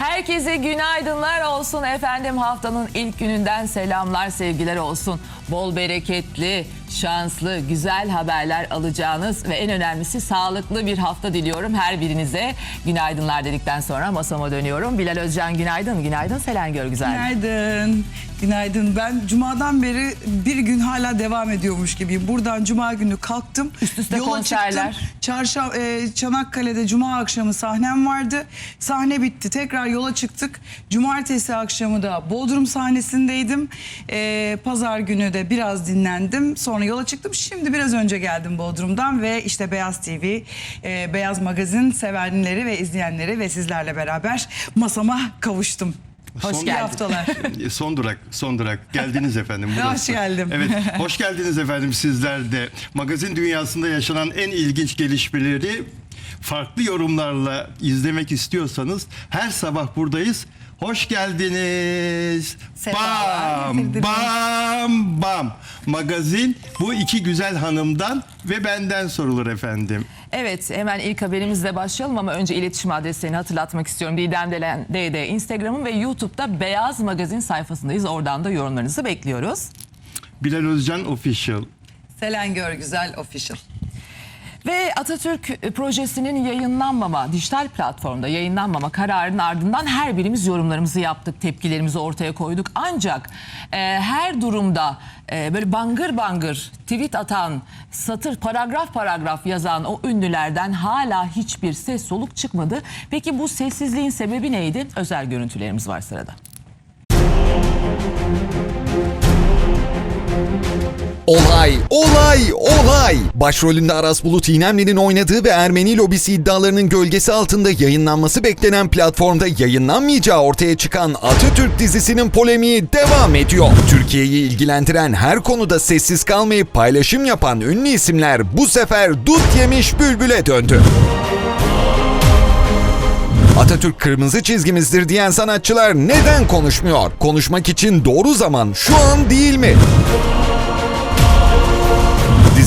Herkese günaydınlar olsun efendim. Haftanın ilk gününden selamlar, sevgiler olsun. Bol bereketli, şanslı, güzel haberler alacağınız ve en önemlisi sağlıklı bir hafta diliyorum her birinize. Günaydınlar dedikten sonra masama dönüyorum. Bilal Özcan günaydın. Günaydın Selen Görgüzel. Günaydın. Günaydın. Ben cumadan beri bir gün hala devam ediyormuş gibiyim. Buradan cuma günü kalktım. Üst üste konserler. çıktım. Çarşaf, e, Çanakkale'de cuma akşamı sahnem vardı. Sahne bitti. Tekrar yola çıktık. Cumartesi akşamı da Bodrum sahnesindeydim. E, Pazar günü de biraz dinlendim. Sonra yola çıktım. Şimdi biraz önce geldim Bodrum'dan ve işte Beyaz TV, e, Beyaz Magazin sevenleri ve izleyenleri ve sizlerle beraber masama kavuştum. Hoş İyi geldin. haftalar. Son durak, son durak. Geldiniz efendim. Hoş burası. geldim. Evet, hoş geldiniz efendim sizler de. Magazin dünyasında yaşanan en ilginç gelişmeleri farklı yorumlarla izlemek istiyorsanız her sabah buradayız. Hoş geldiniz. Bam, bam, bam. Magazin bu iki güzel hanımdan ve benden sorulur efendim. Evet hemen ilk haberimizle başlayalım ama önce iletişim adreslerini hatırlatmak istiyorum. Didem Delen DD Instagram'ın ve YouTube'da Beyaz Magazin sayfasındayız. Oradan da yorumlarınızı bekliyoruz. Bilal Özcan Official. Selen Görgüzel Official. Ve Atatürk projesinin yayınlanmama, dijital platformda yayınlanmama kararının ardından her birimiz yorumlarımızı yaptık, tepkilerimizi ortaya koyduk. Ancak e, her durumda e, böyle bangır bangır tweet atan, satır paragraf paragraf yazan o ünlülerden hala hiçbir ses soluk çıkmadı. Peki bu sessizliğin sebebi neydi? Özel görüntülerimiz var sırada. Olay, olay, olay. Başrolünde Aras Bulut İynemli'nin oynadığı ve Ermeni lobisi iddialarının gölgesi altında yayınlanması beklenen platformda yayınlanmayacağı ortaya çıkan Atatürk dizisinin polemiği devam ediyor. Türkiye'yi ilgilendiren her konuda sessiz kalmayıp paylaşım yapan ünlü isimler bu sefer dut yemiş bülbüle döndü. Atatürk kırmızı çizgimizdir diyen sanatçılar neden konuşmuyor? Konuşmak için doğru zaman şu an değil mi?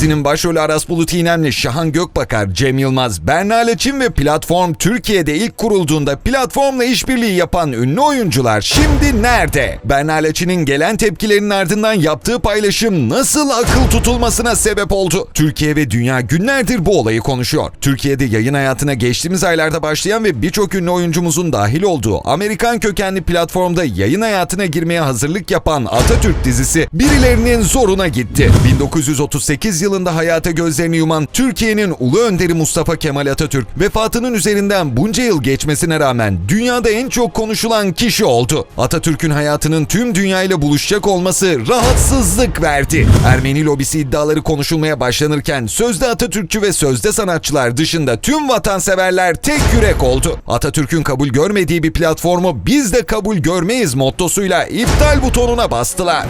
Dizinin başrolü Aras Bulut İynemli, Şahan Gökbakar, Cem Yılmaz, Berna Leçin ve platform Türkiye'de ilk kurulduğunda platformla işbirliği yapan ünlü oyuncular şimdi nerede? Berna Leçin'in gelen tepkilerinin ardından yaptığı paylaşım nasıl akıl tutulmasına sebep oldu? Türkiye ve dünya günlerdir bu olayı konuşuyor. Türkiye'de yayın hayatına geçtiğimiz aylarda başlayan ve birçok ünlü oyuncumuzun dahil olduğu Amerikan kökenli platformda yayın hayatına girmeye hazırlık yapan Atatürk dizisi birilerinin zoruna gitti. 1938 yılında hayata gözlerini yuman Türkiye'nin ulu önderi Mustafa Kemal Atatürk vefatının üzerinden bunca yıl geçmesine rağmen dünyada en çok konuşulan kişi oldu. Atatürk'ün hayatının tüm dünyayla buluşacak olması rahatsızlık verdi. Ermeni lobisi iddiaları konuşulmaya başlanırken sözde Atatürkçü ve sözde sanatçılar dışında tüm vatanseverler tek yürek oldu. Atatürk'ün kabul görmediği bir platformu biz de kabul görmeyiz mottosuyla iptal butonuna bastılar.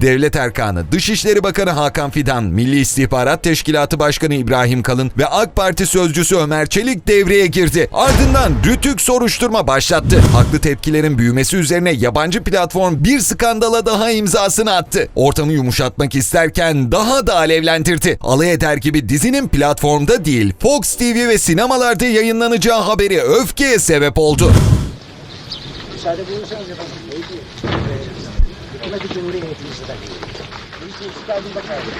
Devlet Erkanı, Dışişleri Bakanı Hakan Fidan, Milli İstihbarat Teşkilatı Başkanı İbrahim Kalın ve AK Parti sözcüsü Ömer Çelik devreye girdi. Ardından rütük soruşturma başlattı. Haklı tepkilerin büyümesi üzerine yabancı platform bir skandala daha imzasını attı. Ortamı yumuşatmak isterken daha da alevlendirdi. Alay eder gibi dizinin platformda değil Fox TV ve sinemalarda yayınlanacağı haberi öfkeye sebep oldu. müsaade buyurursanız efendim. Neydi? Ee, hükümeti Cumhuriyetimizi de değil. Biz istihdamı bakardık.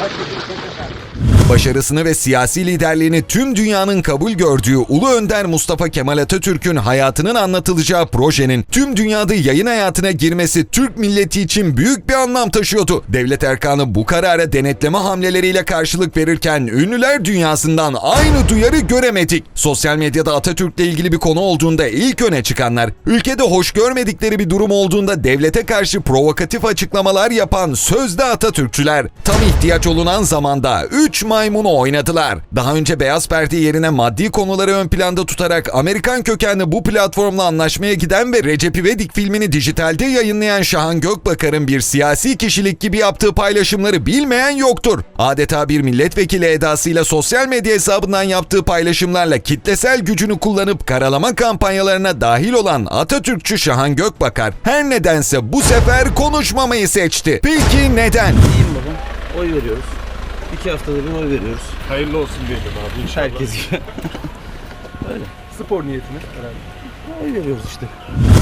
Başka bir şey bakardık. Başarısını ve siyasi liderliğini tüm dünyanın kabul gördüğü Ulu Önder Mustafa Kemal Atatürk'ün hayatının anlatılacağı projenin tüm dünyada yayın hayatına girmesi Türk milleti için büyük bir anlam taşıyordu. Devlet Erkanı bu karara denetleme hamleleriyle karşılık verirken ünlüler dünyasından aynı duyarı göremedik. Sosyal medyada Atatürk'le ilgili bir konu olduğunda ilk öne çıkanlar, ülkede hoş görmedikleri bir durum olduğunda devlete karşı provokatif açıklamalar yapan sözde Atatürkçüler tam ihtiyaç olunan zamanda 3 maymunu oynadılar. Daha önce beyaz perde yerine maddi konuları ön planda tutarak Amerikan kökenli bu platformla anlaşmaya giden ve Recep İvedik filmini dijitalde yayınlayan Şahan Gökbakar'ın bir siyasi kişilik gibi yaptığı paylaşımları bilmeyen yoktur. Adeta bir milletvekili edasıyla sosyal medya hesabından yaptığı paylaşımlarla kitlesel gücünü kullanıp karalama kampanyalarına dahil olan Atatürkçü Şahan Gökbakar her nedense bu sefer konuşmamayı seçti. Peki neden? İyiyim babam. Oy veriyoruz. İki haftadır bir oy veriyoruz. Hayırlı olsun diyelim abi inşallah. Herkes. Öyle. Spor niyetine herhalde. Veriyoruz işte.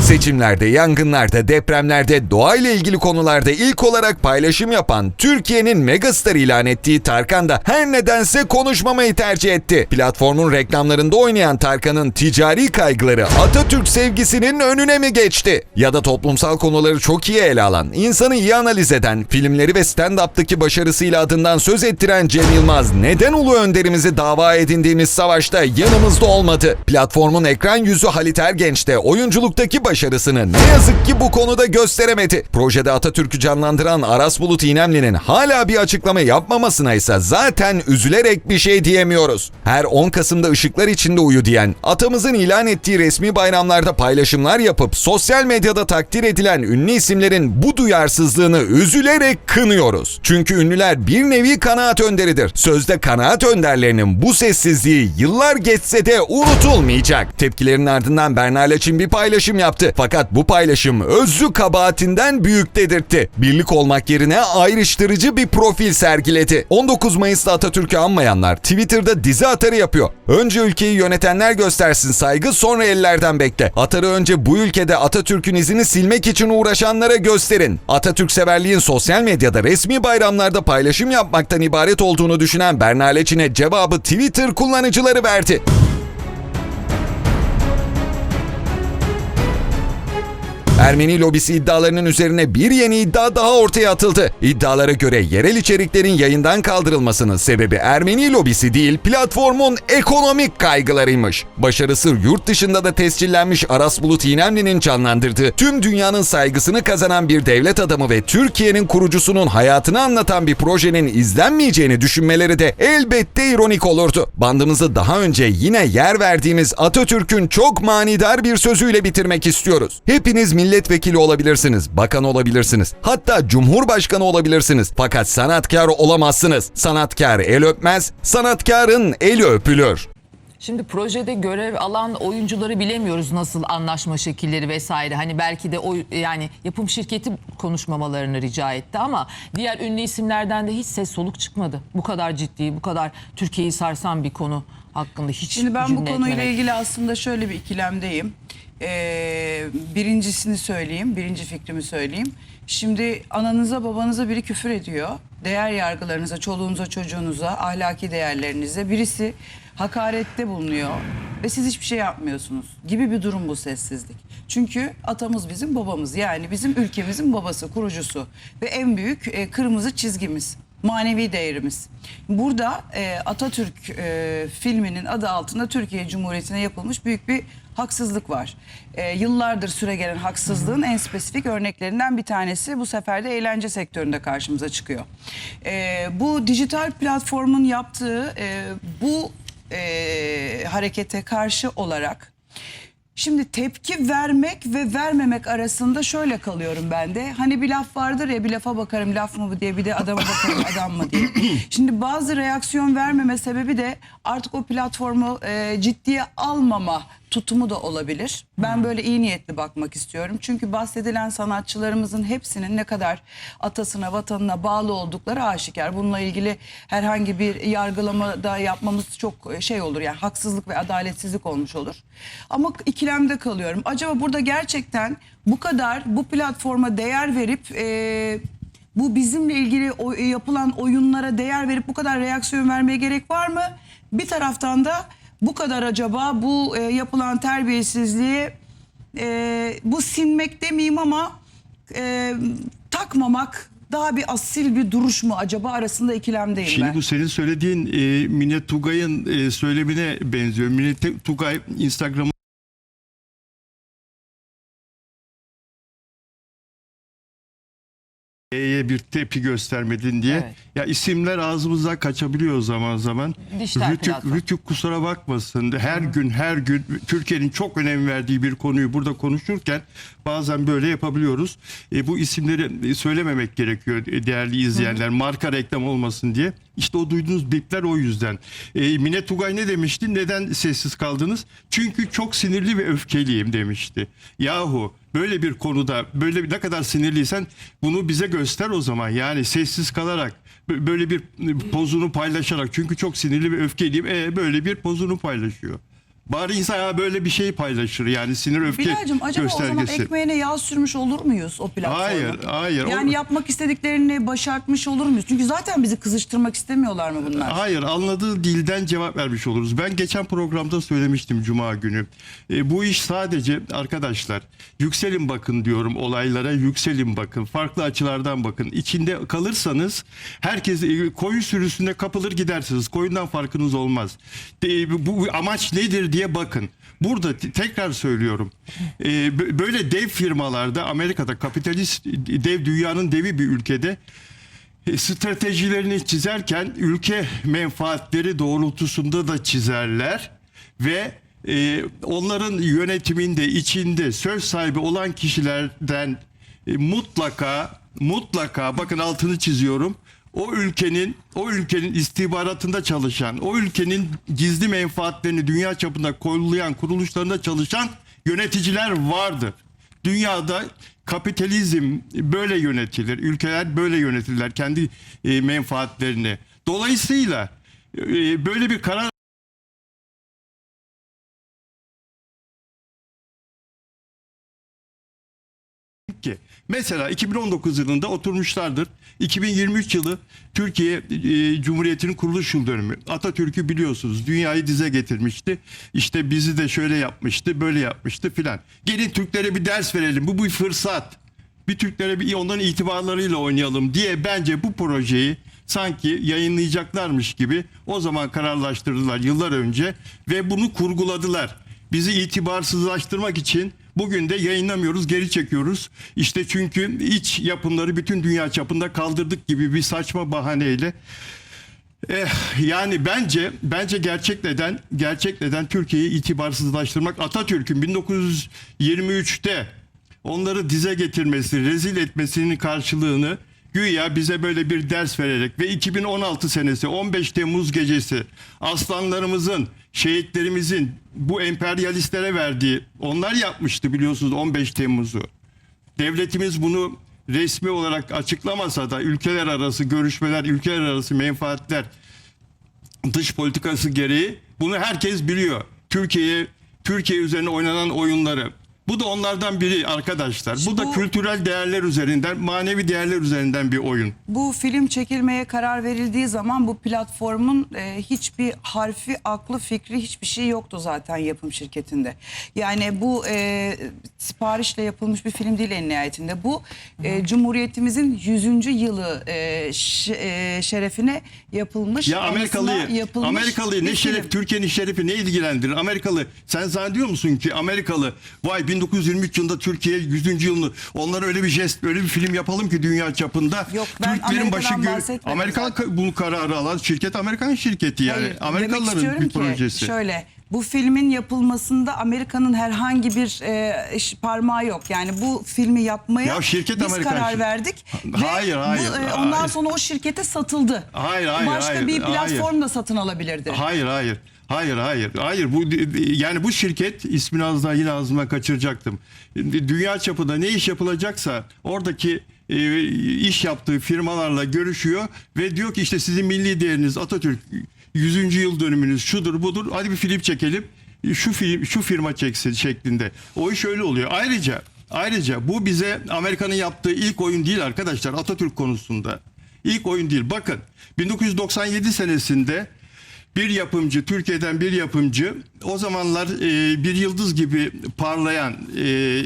Seçimlerde, yangınlarda, depremlerde, doğayla ilgili konularda ilk olarak paylaşım yapan Türkiye'nin megastar ilan ettiği Tarkan da her nedense konuşmamayı tercih etti. Platformun reklamlarında oynayan Tarkan'ın ticari kaygıları Atatürk sevgisinin önüne mi geçti? Ya da toplumsal konuları çok iyi ele alan, insanı iyi analiz eden, filmleri ve stand-up'taki başarısıyla adından söz ettiren Cem Yılmaz neden ulu önderimizi dava edindiğimiz savaşta yanımızda olmadı? Platformun ekran yüzü Halit Ergenç de oyunculuktaki başarısını ne yazık ki bu konuda gösteremedi. Projede Atatürk'ü canlandıran Aras Bulut İynemli'nin hala bir açıklama yapmamasına ise zaten üzülerek bir şey diyemiyoruz. Her 10 Kasım'da ışıklar içinde uyu diyen, atamızın ilan ettiği resmi bayramlarda paylaşımlar yapıp sosyal medyada takdir edilen ünlü isimlerin bu duyarsızlığını üzülerek kınıyoruz. Çünkü ünlüler bir nevi kanaat önderidir. Sözde kanaat önderlerinin bu sessizliği yıllar geçse de unutulmayacak. Tepkilerin ardından Berna Leçin bir paylaşım yaptı. Fakat bu paylaşım özlü kabahatinden büyük dedirtti. Birlik olmak yerine ayrıştırıcı bir profil sergiledi. 19 Mayıs'ta Atatürk'ü anmayanlar Twitter'da dizi atarı yapıyor. Önce ülkeyi yönetenler göstersin saygı sonra ellerden bekle. Atarı önce bu ülkede Atatürk'ün izini silmek için uğraşanlara gösterin. Atatürk severliğin sosyal medyada resmi bayramlarda paylaşım yapmaktan ibaret olduğunu düşünen Berna cevabı Twitter kullanıcıları verdi. Ermeni lobisi iddialarının üzerine bir yeni iddia daha ortaya atıldı. İddialara göre yerel içeriklerin yayından kaldırılmasının sebebi Ermeni lobisi değil, platformun ekonomik kaygılarıymış. Başarısı yurt dışında da tescillenmiş Aras Bulut İynemli'nin canlandırdığı, tüm dünyanın saygısını kazanan bir devlet adamı ve Türkiye'nin kurucusunun hayatını anlatan bir projenin izlenmeyeceğini düşünmeleri de elbette ironik olurdu. Bandımızı daha önce yine yer verdiğimiz Atatürk'ün çok manidar bir sözüyle bitirmek istiyoruz. Hepiniz milletvekili olabilirsiniz, bakan olabilirsiniz, hatta cumhurbaşkanı olabilirsiniz. Fakat sanatkar olamazsınız. Sanatkar el öpmez, sanatkarın eli öpülür. Şimdi projede görev alan oyuncuları bilemiyoruz nasıl anlaşma şekilleri vesaire. Hani belki de o yani yapım şirketi konuşmamalarını rica etti ama diğer ünlü isimlerden de hiç ses soluk çıkmadı. Bu kadar ciddi, bu kadar Türkiye'yi sarsan bir konu hakkında hiç Şimdi ben bu konuyla etmemek. ilgili aslında şöyle bir ikilemdeyim. Ee, birincisini söyleyeyim, birinci fikrimi söyleyeyim. Şimdi ananıza babanıza biri küfür ediyor. Değer yargılarınıza, çoluğunuza, çocuğunuza, ahlaki değerlerinize birisi hakarette bulunuyor ve siz hiçbir şey yapmıyorsunuz gibi bir durum bu sessizlik. Çünkü atamız bizim babamız yani bizim ülkemizin babası, kurucusu ve en büyük e, kırmızı çizgimiz manevi değerimiz. Burada e, Atatürk e, filminin adı altında Türkiye Cumhuriyeti'ne yapılmış büyük bir haksızlık var. E, yıllardır süregelen haksızlığın en spesifik örneklerinden bir tanesi bu sefer de eğlence sektöründe karşımıza çıkıyor. E, bu dijital platformun yaptığı e, bu e, harekete karşı olarak Şimdi tepki vermek ve vermemek arasında şöyle kalıyorum ben de. Hani bir laf vardır ya bir lafa bakarım laf mı bu diye bir de adama bakarım adam mı diye. Şimdi bazı reaksiyon vermeme sebebi de artık o platformu e, ciddiye almama tutumu da olabilir. Ben böyle iyi niyetli bakmak istiyorum. Çünkü bahsedilen sanatçılarımızın hepsinin ne kadar atasına, vatanına bağlı oldukları aşikar. Bununla ilgili herhangi bir yargılama da yapmamız çok şey olur. Yani haksızlık ve adaletsizlik olmuş olur. Ama ikilemde kalıyorum. Acaba burada gerçekten bu kadar bu platforma değer verip e, bu bizimle ilgili o, yapılan oyunlara değer verip bu kadar reaksiyon vermeye gerek var mı? Bir taraftan da bu kadar acaba bu e, yapılan terbiyesizliği e, bu sinmek demeyeyim ama e, takmamak daha bir asil bir duruş mu acaba arasında ikilemdeyim Şimdi ben. bu senin söylediğin e, Mine Tugay'ın e, söylemine benziyor. Mine Tugay Instagram'a E'ye bir tepki göstermedin diye. Evet. Ya isimler ağzımızdan kaçabiliyor zaman zaman. Dijital Rütük, platform. Rütük kusura bakmasın. Her gün her gün Türkiye'nin çok önem verdiği bir konuyu burada konuşurken bazen böyle yapabiliyoruz. E, bu isimleri söylememek gerekiyor e, değerli izleyenler. Marka reklam olmasın diye. İşte o duyduğunuz bipler o yüzden. E, Mine Tugay ne demişti? Neden sessiz kaldınız? Çünkü çok sinirli ve öfkeliyim demişti. Yahu böyle bir konuda böyle ne kadar sinirliysen bunu bize göster o zaman. Yani sessiz kalarak bö- böyle bir pozunu paylaşarak çünkü çok sinirli ve öfkeliyim. E, böyle bir pozunu paylaşıyor. Bari insan ya böyle bir şey paylaşır yani sinir öfke Bilal'cim acaba o zaman göstergesi. ekmeğine yağ sürmüş olur muyuz o platforma? Hayır, hayır. Yani O- yapmak istediklerini başartmış olur muyuz? Çünkü zaten bizi kızıştırmak istemiyorlar mı bunlar? Hayır anladığı dilden cevap vermiş oluruz. Ben geçen programda söylemiştim Cuma günü. E, bu iş sadece arkadaşlar yükselin bakın diyorum olaylara yükselin bakın. Farklı açılardan bakın. İçinde kalırsanız herkes e, koyun sürüsüne kapılır gidersiniz. Koyundan farkınız olmaz. E, bu amaç nedir diye bakın. Burada tekrar söylüyorum. E, bö- böyle dev firmalarda Amerika'da kapitalist dev dünyanın devi bir ülkede e, stratejilerini çizerken ülke menfaatleri doğrultusunda da çizerler ve e, onların yönetiminde içinde söz sahibi olan kişilerden e, mutlaka mutlaka bakın altını çiziyorum o ülkenin o ülkenin istihbaratında çalışan o ülkenin gizli menfaatlerini dünya çapında kollayan kuruluşlarında çalışan yöneticiler vardır. Dünyada kapitalizm böyle yönetilir. Ülkeler böyle yönetirler kendi e, menfaatlerini. Dolayısıyla e, böyle bir karar ki. Mesela 2019 yılında oturmuşlardır. 2023 yılı Türkiye e, Cumhuriyeti'nin kuruluş yıl dönümü. Atatürk'ü biliyorsunuz dünyayı dize getirmişti. İşte bizi de şöyle yapmıştı, böyle yapmıştı filan. Gelin Türklere bir ders verelim. Bu bir fırsat. Bir Türklere bir onların itibarlarıyla oynayalım diye bence bu projeyi sanki yayınlayacaklarmış gibi o zaman kararlaştırdılar yıllar önce ve bunu kurguladılar. Bizi itibarsızlaştırmak için bugün de yayınlamıyoruz, geri çekiyoruz. İşte çünkü iç yapımları bütün dünya çapında kaldırdık gibi bir saçma bahaneyle Eh, yani bence bence gerçek neden gerçek neden Türkiye'yi itibarsızlaştırmak Atatürk'ün 1923'te onları dize getirmesi, rezil etmesinin karşılığını güya bize böyle bir ders vererek ve 2016 senesi 15 Temmuz gecesi aslanlarımızın, şehitlerimizin bu emperyalistlere verdiği onlar yapmıştı biliyorsunuz 15 Temmuz'u. Devletimiz bunu resmi olarak açıklamasa da ülkeler arası görüşmeler, ülkeler arası menfaatler dış politikası gereği bunu herkes biliyor. Türkiye'ye Türkiye üzerine oynanan oyunları. Bu da onlardan biri arkadaşlar. Bu da bu- kültürel değerler üzerinden, manevi değerler üzerinden bir oyun. Bu film çekilmeye karar verildiği zaman bu platformun e, hiçbir harfi, aklı, fikri hiçbir şey yoktu zaten yapım şirketinde. Yani bu e, siparişle yapılmış bir film değil en nihayetinde. Bu e, Cumhuriyetimizin 100. yılı e, e, şerefine yapılmış. Ya Amerikalıyı, yapılmış Amerikalıyı bir ne şeref. Türkiye'nin şerefi ne ilgilendirir? Amerikalı, sen zannediyor musun ki Amerikalı, vay 1923 yılında Türkiye 100. yılını, onlara öyle bir jest, öyle bir film yapalım ki dünya çapında. Yok, ben Amerika'dan bahsetmedim Amerika zaten. bu kararı alan şirket Amerikan şirketi yani. Hayır, Amerikalıların bir projesi. Şöyle bu filmin yapılmasında Amerika'nın herhangi bir e, parmağı yok. Yani bu filmi yapmaya Ya şirket biz Amerikan karar şirketi. verdik. Hayır, ve hayır, Bu, e, ondan hayır. sonra o şirkete satıldı. Hayır, hayır, Başka hayır, bir hayır. platform da satın alabilirdi. Hayır hayır. Hayır hayır. Hayır bu yani bu şirket ismini az daha yine ağzımdan kaçıracaktım. Dünya çapında ne iş yapılacaksa oradaki e, iş yaptığı firmalarla görüşüyor ve diyor ki işte sizin milli değeriniz Atatürk 100. yıl dönümünüz şudur budur. Hadi bir film çekelim. Şu film şu firma çeksin şeklinde. O iş öyle oluyor. Ayrıca ayrıca bu bize Amerika'nın yaptığı ilk oyun değil arkadaşlar Atatürk konusunda. İlk oyun değil. Bakın 1997 senesinde bir yapımcı, Türkiye'den bir yapımcı o zamanlar e, bir yıldız gibi parlayan e,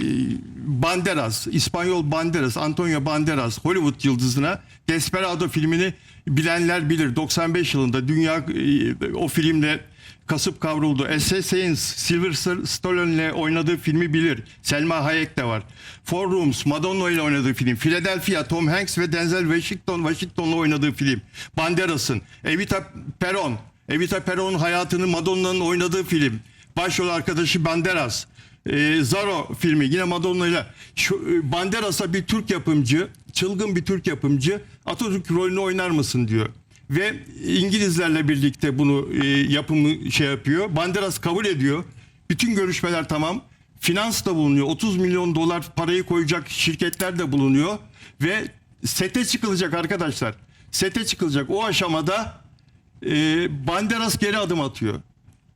Banderas, İspanyol Banderas, Antonio Banderas Hollywood yıldızına Desperado filmini bilenler bilir. 95 yılında dünya e, o filmle kasıp kavruldu. Assassin Sylvester Stallone'le oynadığı filmi bilir. Selma Hayek de var. Four Rooms, Madonna ile oynadığı film. Philadelphia, Tom Hanks ve Denzel Washington, Washington'la oynadığı film. Banderas'ın. Evita Peron. Evita Peron'un hayatını Madonna'nın oynadığı film. Başrol arkadaşı Banderas. Ee, Zaro filmi yine Madonna ile. E, Banderas'a bir Türk yapımcı, çılgın bir Türk yapımcı Atatürk rolünü oynar mısın diyor ve İngilizlerle birlikte bunu e, yapımı şey yapıyor. Banderas kabul ediyor. Bütün görüşmeler tamam. Finans da bulunuyor. 30 milyon dolar parayı koyacak şirketler de bulunuyor ve sete çıkılacak arkadaşlar. Sete çıkılacak. O aşamada e, Banderas geri adım atıyor.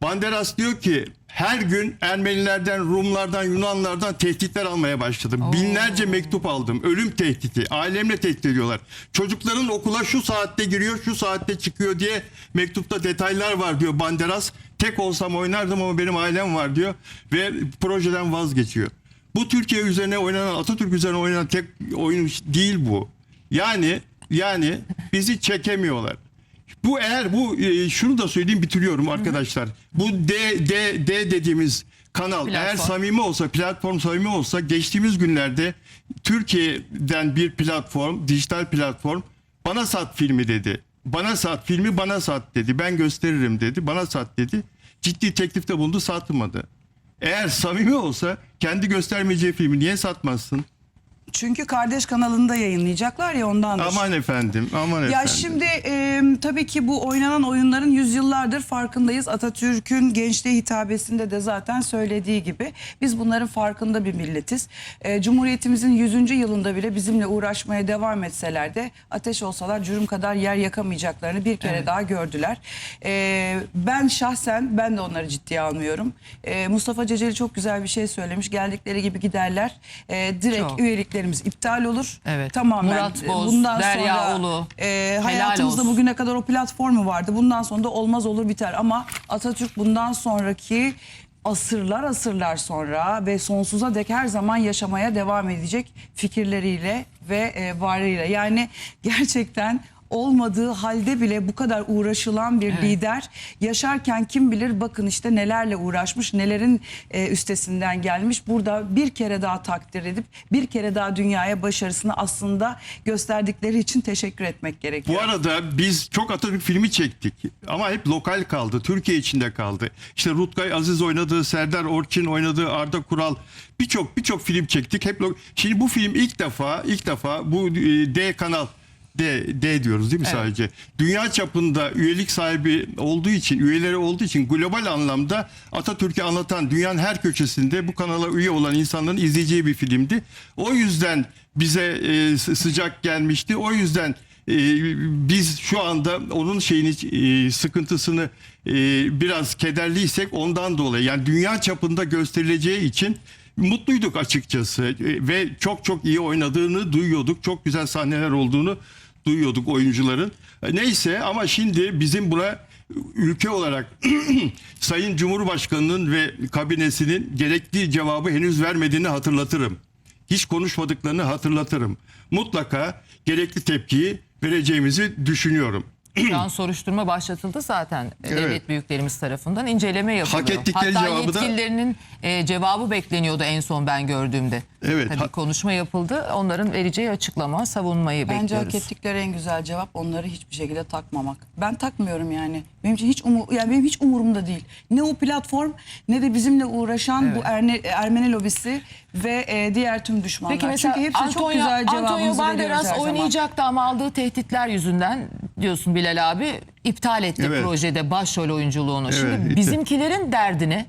Banderas diyor ki her gün Ermenilerden, Rumlardan, Yunanlardan tehditler almaya başladım. Binlerce mektup aldım. Ölüm tehdidi. Ailemle tehdit ediyorlar. Çocukların okula şu saatte giriyor, şu saatte çıkıyor diye mektupta detaylar var diyor Banderas. Tek olsam oynardım ama benim ailem var diyor ve projeden vazgeçiyor. Bu Türkiye üzerine oynanan, Atatürk üzerine oynanan tek oyun değil bu. Yani yani bizi çekemiyorlar. Bu eğer bu e, şunu da söyleyeyim bitiriyorum arkadaşlar. Bu D D D dediğimiz kanal Platform. eğer samimi olsa platform samimi olsa geçtiğimiz günlerde Türkiye'den bir platform dijital platform bana sat filmi dedi. Bana sat filmi bana sat dedi. Ben gösteririm dedi. Bana sat dedi. Ciddi teklifte bulundu satmadı. Eğer samimi olsa kendi göstermeyeceği filmi niye satmazsın? Çünkü kardeş kanalında yayınlayacaklar ya ondan. Aman efendim, aman Ya efendim. şimdi e, tabii ki bu oynanan oyunların yüzyıllardır farkındayız. Atatürk'ün gençliğe hitabesinde de zaten söylediği gibi biz bunların farkında bir milletiz. E, Cumhuriyetimizin 100. yılında bile bizimle uğraşmaya devam etseler de ateş olsalar cürüm kadar yer yakamayacaklarını bir kere daha gördüler. E, ben şahsen ben de onları ciddiye almıyorum. E, Mustafa Ceceli çok güzel bir şey söylemiş. Geldikleri gibi giderler. E, direkt Çok. Üyeliklerimiz iptal olur. Evet. Tamamen Murat e, Boz, bundan Derya sonra Ulu. e, hayatımızda bugüne kadar o platformu vardı. Bundan sonra da olmaz olur biter ama Atatürk bundan sonraki asırlar asırlar sonra ve sonsuza dek her zaman yaşamaya devam edecek fikirleriyle ve e, varlığıyla. Yani gerçekten olmadığı halde bile bu kadar uğraşılan bir lider yaşarken kim bilir bakın işte nelerle uğraşmış nelerin e, üstesinden gelmiş burada bir kere daha takdir edip bir kere daha dünyaya başarısını aslında gösterdikleri için teşekkür etmek gerekiyor. Bu arada biz çok Atatürk filmi çektik ama hep lokal kaldı. Türkiye içinde kaldı. İşte Rutkay Aziz oynadığı, Serdar Orçin oynadığı, Arda Kural birçok birçok film çektik. Hep lo- Şimdi bu film ilk defa ilk defa bu e, D kanal D, D diyoruz değil mi sadece? Dünya çapında üyelik sahibi olduğu için, üyeleri olduğu için global anlamda Atatürk'ü anlatan dünyanın her köşesinde bu kanala üye olan insanların izleyeceği bir filmdi. O yüzden bize e, sı- sıcak gelmişti. O yüzden e, biz şu anda onun şeyini e, sıkıntısını e, biraz kederliysek ondan dolayı yani dünya çapında gösterileceği için mutluyduk açıkçası ve çok çok iyi oynadığını duyuyorduk. Çok güzel sahneler olduğunu duyuyorduk oyuncuların. E, Neyse ama şimdi bizim buna ülke olarak Sayın Cumhurbaşkanı'nın ve kabinesinin gerekli cevabı henüz vermediğini hatırlatırım. Hiç konuşmadıklarını hatırlatırım. Mutlaka gerekli tepkiyi vereceğimizi düşünüyorum. Şu an soruşturma başlatıldı zaten e, Evet. devlet büyüklerimiz tarafından inceleme yapılıyor. Hak ettikleri Hatta cevabı da- yetkililerinin e, cevabı bekleniyordu en son ben gördüğümde. Evet, Tabii ha- konuşma yapıldı. Onların vereceği açıklama, savunmayı Bence hak bekliyoruz. ettikleri en güzel cevap onları hiçbir şekilde takmamak. Ben takmıyorum yani. Benim için hiç umu, yani benim hiç umurumda değil. Ne o platform ne de bizimle uğraşan bu Erne, Ermeni lobisi ve e, diğer tüm düşmanlar. Peki mesela Çünkü hepsi çok Antonio, güzel Antonio cevabımızı veriyoruz Banderas oynayacaktı ama aldığı tehditler yüzünden diyorsun Bilal abi iptal etti Evet. projede başrol oyunculuğunu. Evet, Şimdi bizimkilerin derdini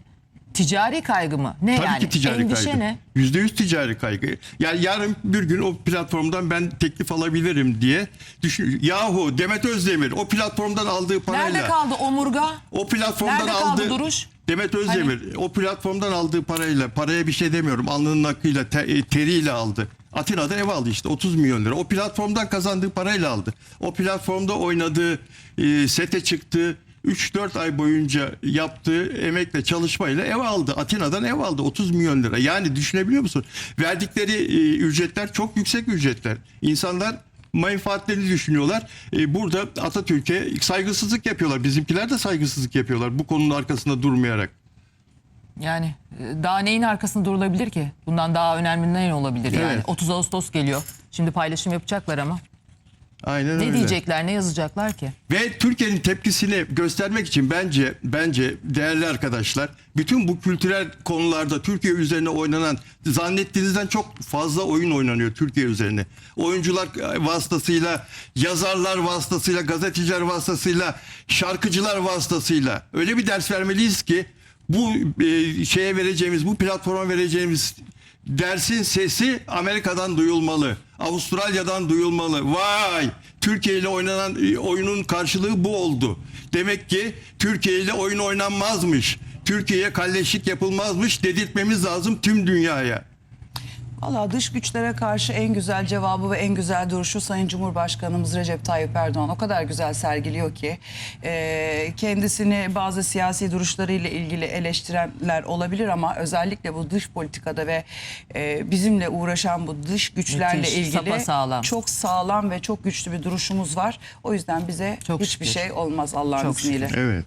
ticari kaygı mı? Ne Tabii yani? ki ticari Endişe kaygı. ne? Yüzde yüz ticari kaygı. Yani yarın bir gün o platformdan ben teklif alabilirim diye düşün. Yahu Demet Özdemir o platformdan aldığı parayla. Nerede kaldı omurga? O platformdan Nerede kaldı aldığı duruş? Demet Özdemir o platformdan aldığı parayla paraya bir şey demiyorum alnının akıyla te- e, teriyle aldı. Atina'da ev aldı işte 30 milyon lira. O platformdan kazandığı parayla aldı. O platformda oynadığı e, sete çıktı. 3-4 ay boyunca yaptığı emekle çalışmayla ev aldı. Atina'dan ev aldı 30 milyon lira. Yani düşünebiliyor musun? Verdikleri e, ücretler çok yüksek ücretler. İnsanlar menfaatlerini düşünüyorlar. E, burada Atatürk'e saygısızlık yapıyorlar. Bizimkiler de saygısızlık yapıyorlar bu konunun arkasında durmayarak. Yani e, daha neyin arkasında durulabilir ki? Bundan daha önemli ne olabilir yani? Evet. 30 Ağustos geliyor. Şimdi paylaşım yapacaklar ama. Aynen Ne öyle. diyecekler, ne yazacaklar ki? Ve Türkiye'nin tepkisini göstermek için bence bence değerli arkadaşlar bütün bu kültürel konularda Türkiye üzerine oynanan zannettiğinizden çok fazla oyun oynanıyor Türkiye üzerine. Oyuncular vasıtasıyla, yazarlar vasıtasıyla, gazeteciler vasıtasıyla, şarkıcılar vasıtasıyla öyle bir ders vermeliyiz ki bu e, şeye vereceğimiz, bu platforma vereceğimiz dersin sesi Amerika'dan duyulmalı. Avustralya'dan duyulmalı. Vay! Türkiye ile oynanan e, oyunun karşılığı bu oldu. Demek ki Türkiye ile oyun oynanmazmış. Türkiye'ye kalleşlik yapılmazmış dedirtmemiz lazım tüm dünyaya. Valla dış güçlere karşı en güzel cevabı ve en güzel duruşu Sayın Cumhurbaşkanımız Recep Tayyip Erdoğan o kadar güzel sergiliyor ki e, kendisini bazı siyasi duruşlarıyla ilgili eleştirenler olabilir ama özellikle bu dış politikada ve e, bizimle uğraşan bu dış güçlerle Müthiş, ilgili sapasağlam. çok sağlam ve çok güçlü bir duruşumuz var. O yüzden bize Çok hiçbir şükür. şey olmaz Allah'ın Çok izniyle. Evet.